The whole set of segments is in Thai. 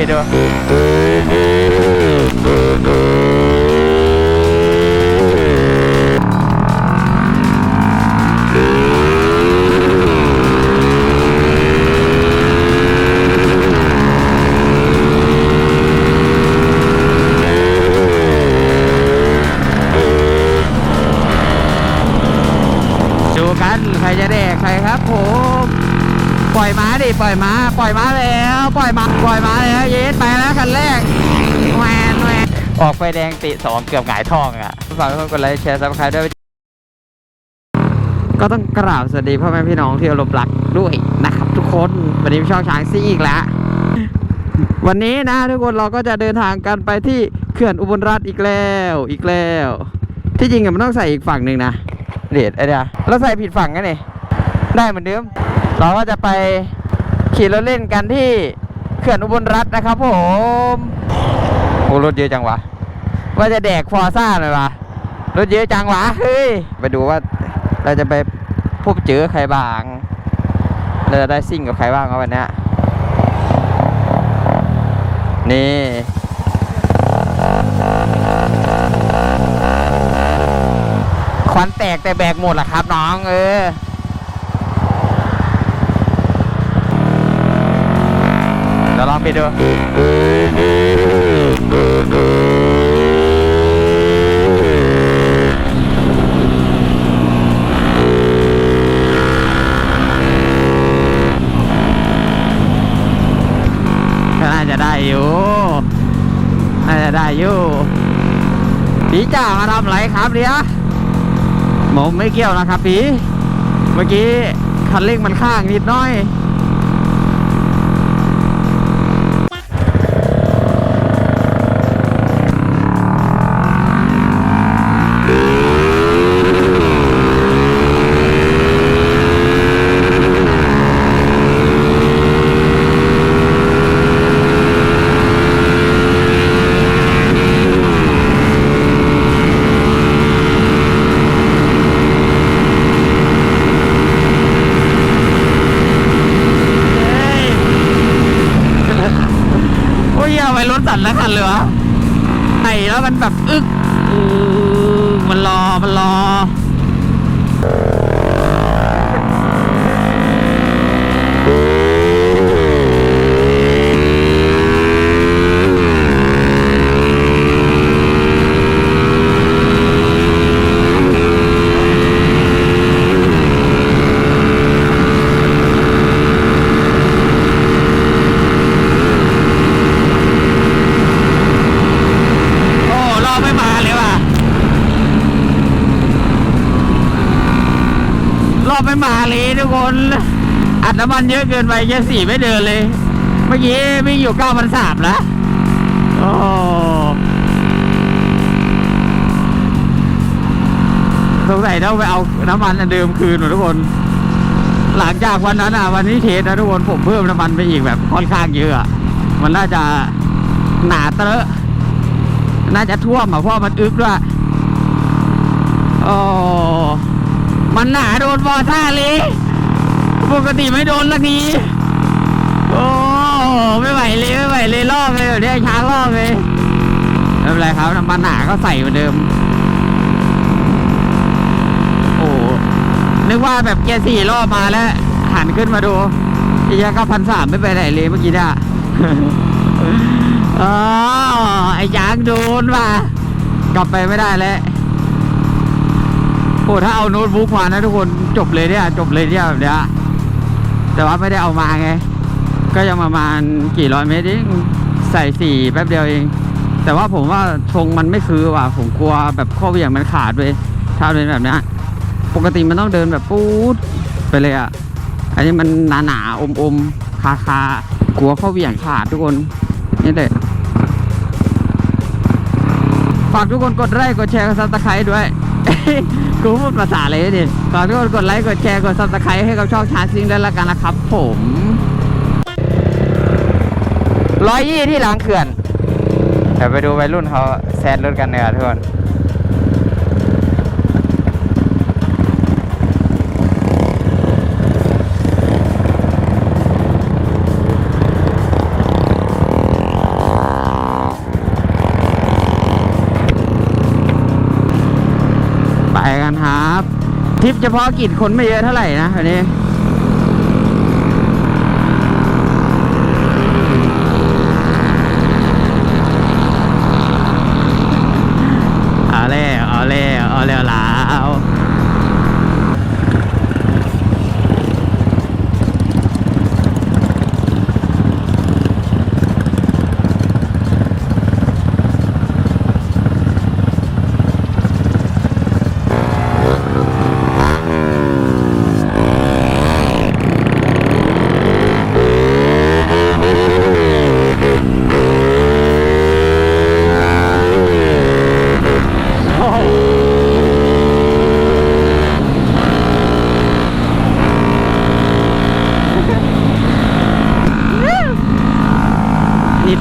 ไปดูดูกัน ใครจะแดก ใครครับผม ล่อยม้าดิปล่อยม้าปล่อยม้าแล้ว ปล่อยม้าปล่อยม้าแล้วเยสไปแล้วคันแรกแหวนแหวนออกไฟแดงติสองเกือบหงายท้องอะฝากทุกคนกดไลค์แชร์ซับสไครต์ด้วย ก็ต้องกราบสวัสดีพ่อแม่พี่น้องที่เคารพรักด้วยนะครับ ทุกคนวันนี้ช่องช้างซี่อีกแล้ววันนี้นะทุกคนเราก็จะเดินทางกันไปที่เขื่อนอุบลรัฐอีกแล้วอีกแล้ว ที่จริงมันต้องใส่อีกฝั่งหนึ่งนะเดดไอเดียเราใส่ผิดฝั่งกันนี่ได้เหมือนเดิม เราก็จะไปขี่รถเล่นกันที่เขื่อนอุบลรัฐนะครับผมโอ้รถเยอะจังวะ ว่าจะแดกฟอร์ซ่าหน่อยวะรถเยอะจังวะเฮ้ยไปดูว่าเราจะไปพบเจอใครบ้างเราจะได้ซิ่งกับใครบ้างครับวันเนี้ยนี่ควันแตกแต่แบกหมดละครับน้อง เออ เดี๋ยวล องไปดูก็น่าจะได้อยู่น่าจะได้อยู่พี่จ่ามาทำไรครับเนี่ยผมไม่เกี่ยวนะครับพี่เมื่อกี้คันเร่งมันข้างนิดน้อย สั่นแล้วคันเลยวะไอ้แล้วมันแบบอึกอือมันรอ มันรอ โอ้รอไม่มาเลยว่ะ รอบไมาเลยทุกคนอัดน้ำมันเยอะเกินไปแค่สี่ไม่เดินเลย เมื่อกี้วิ่งอยู่เก้าพันสามนะโอ้สงสัยต้องไปเอาน้ำมันอันเดิมคืนหมดทุกคน หลังจากวันนั้นอะวันนี้เทสนะทุกคนผมเพิ่มน้ำมันไปอีกแบบค่อนข้างเยอะอะมันน่าจะหนาเตอะน่าจะท่วมอะเพราะมันอึกด้วยโอ้ มันหนาโดนบอท่าเลยปกติไม่โดนละนี้โอ้ไม่ไหวเลยไม่ไหวเลยรอบเลยแบบนี้ช้างรอบเลยไม่เป็นไรครับน้ำมันหนาก็ใส่เหมือนเดิม โอ้นึกว่าแบบเกียร์สี่รอบมาแล้ว หันขึ้นมาดูอีกก็พันสามไม่ไปไหนเลยเมื่อกี้เนี่ยอ๋อไอ้ยางโดนว่ะกลับไปไม่ได้แล้ว โอ้ถ้าเอาโน้ตบุ๊กมานะทุกคนจบเลยเนี่ยจบเลยเนี่ยแบบเนี้ยแต่ว่าไม่ได้เอามาไง ก็ยังประมาณกี่ร้อยเมตรเองใส่สี่แป๊บเดียวเอง แต่ว่าผมว่าทรงมันไม่คือว่ะผมกลัวแบบข้อเหวี่ยงมันขาดไปถ้าเป็นแบบเนี้ยปกติมันต้องเดินแบบปู๊ดไปเลยอะอันนี้มันหนาหนาๆอมอมๆคาคากลัวข้อเหวี่ยงขาดทุกคนนี่เลยฝากทุกคนกดไลค์กดแชร์กดซับสไครต์ด้วย กูพูดภาษาอะไรดิฝากทุกคนกดไลค์กดแชร์กดซับสไครต์ให้กับช่องชาซิงด้วยละกันนะครับ ผมร้อยยี่ที่หลังเขื่อนเดี๋ยวไปดูวัยรุ่นเขาแซดรถกันเนี่ยทุกคน ทริปเฉพาะกิจคนไม่เยอะเท่าไหร่นะวันนี้เอาแล้วเอาแล้วเอาแล้วลาว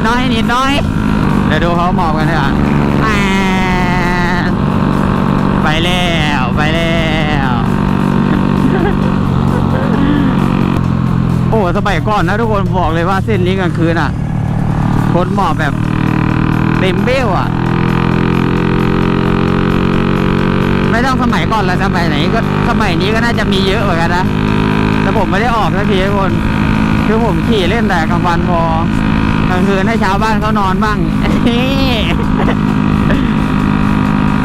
นิดน้อยนิดน้อย เดี๋ยวดูเขาหมอบกันเถอะแหม่ไปแล้วไปแล้วโอ้สมัยก่อนนะทุกคนบอกเลยว่าเส้นนี้กลางคืนอะคนหมอบแบบเต็มเบี้ยวอะ ไม่ต้องสมัยก่อนแล้วสมัยไหนก็สมัยนี้ก็น่าจะมีเยอะเหมือนกันนะแต่ผมไม่ได้ออกสักทีทุกคนคือผมขี่เล่นแต่กลางวันพอ กลางคืนให้ชาวบ้านเขานอนบ้าง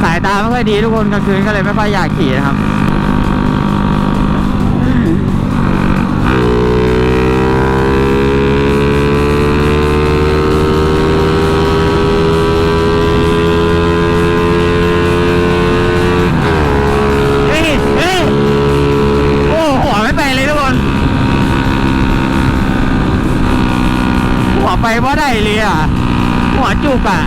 สายตาไม่ค่อยดีทุกคนกลางคืนก็เลยไม่ค่อยอยากขี่นะครับ หัวจุกอะ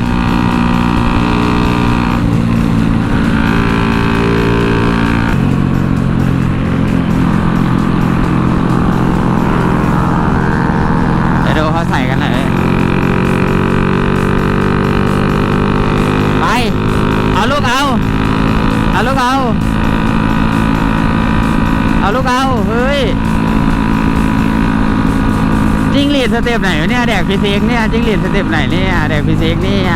เดี๋ยวเขาใส่กันหน่อยไป เอาลูกเอา เอาลูกเอา เอาลูกเอา เฮ้ย จิ้งหรีดสเต็ปไหนวะเนี่ยแดกฟิสิกส์เนี่ยจิ้งหรีดสเต็ปไหนเนี่ยแดกฟิสิกส์เนี่ย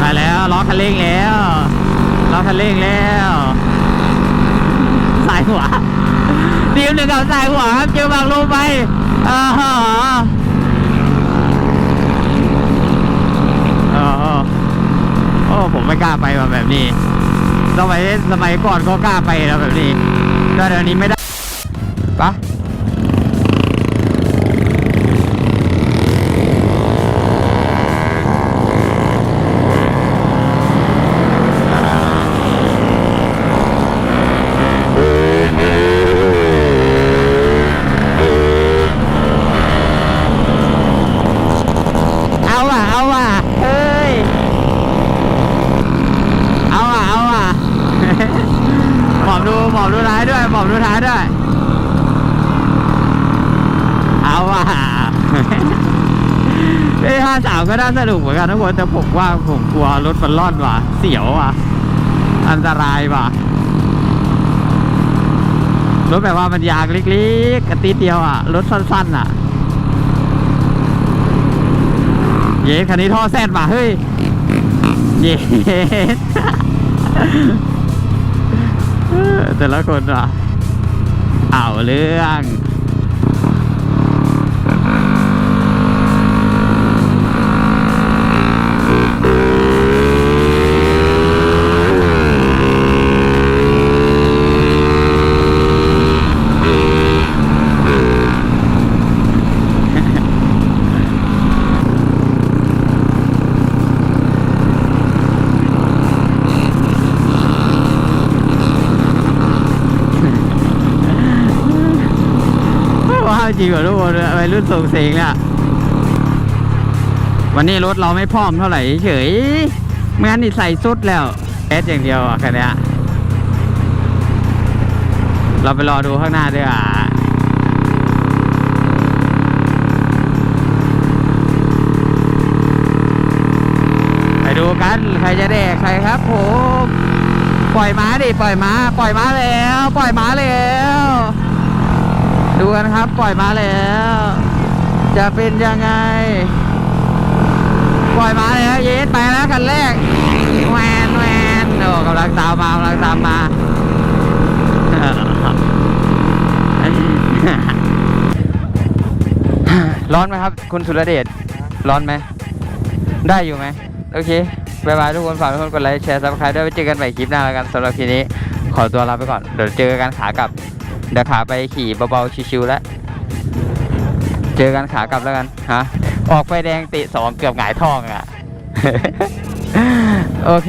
มาแล้วล็อกคันเร่งแล้วล็อกคันเร่งแล้วสายหัวทีมหนึ่งกับสายหัวครับเจอบางลมไปอ่าฮะอ๋อ โอ้ ผมไม่กล้าไปว่ะแบบนี้ สมัยสมัยก่อนก็กล้าไปแล้วแบบนี้ก็เดี๋ยวนี้ไม่ได้ปะเอาว่ะเอาว่ะเฮ้ย เอาอะ เอาอะ หมอบดูหมอบดูท้ายด้วยหม อบดูท้ายด้วย เอาอะเอ้ห้าสามก็น่าสนุกเหมือนกันทุกคนแต่ผมว่าผมกลัวรถมันร่อนว่ะ เสียวว่ะ อันตรายว่ะ รถแบบว่ามันยางเล็กๆกระติดเดียวอะ รถสั้นๆอะ เย้คันนี้ท่อแซดว่ะเฮ้ย เย้แต่ละคนว่ะ เอาเรื่อง ว้าว จริงเหรอทุกคนวัยรุ่นส่งเสียงเนี่ยวันนี้รถเราไม่พร้อมเท่าไหร่เฉยไม่งั้นนี่ใส่สุดแล้วแอสอย่างเดียวอะคันนี้เราไปรอดูข้างหน้าด้วยอะไปดูกันใครจะแดกใครครับผมปล่อยม้าดิปล่อยม้าปล่อยม้าแล้ว ปล่อยม้าแล้ว ดูกันครับปล่อยมาแล้ว จะเป็นยังไง ปล่อยมาแล้วเย็นไปแล้วคันแรกแวนแวนโอ้กำลังตามมากำลังตามมาร้อนไหมครับ คุณสุรเดชร้อนไหม ได้อยู่ไหม โอเคบายบายทุกคนฝากทุกคนกดไลค์แชร์ซับสไครต์ด้วยไว้เจอกันใหม่คลิปหน้าแล้วกันสำหรับคลิปนี้ ขอตัวลาไปก่อน เดี๋ยวเจอกันขากลับ เดี๋ยวขาไปขี่เบาๆชิวๆแล้วเจอกันขากลับแล้วกันฮะออกไฟแดงติสองเกือบหงายท้องอะ โอเค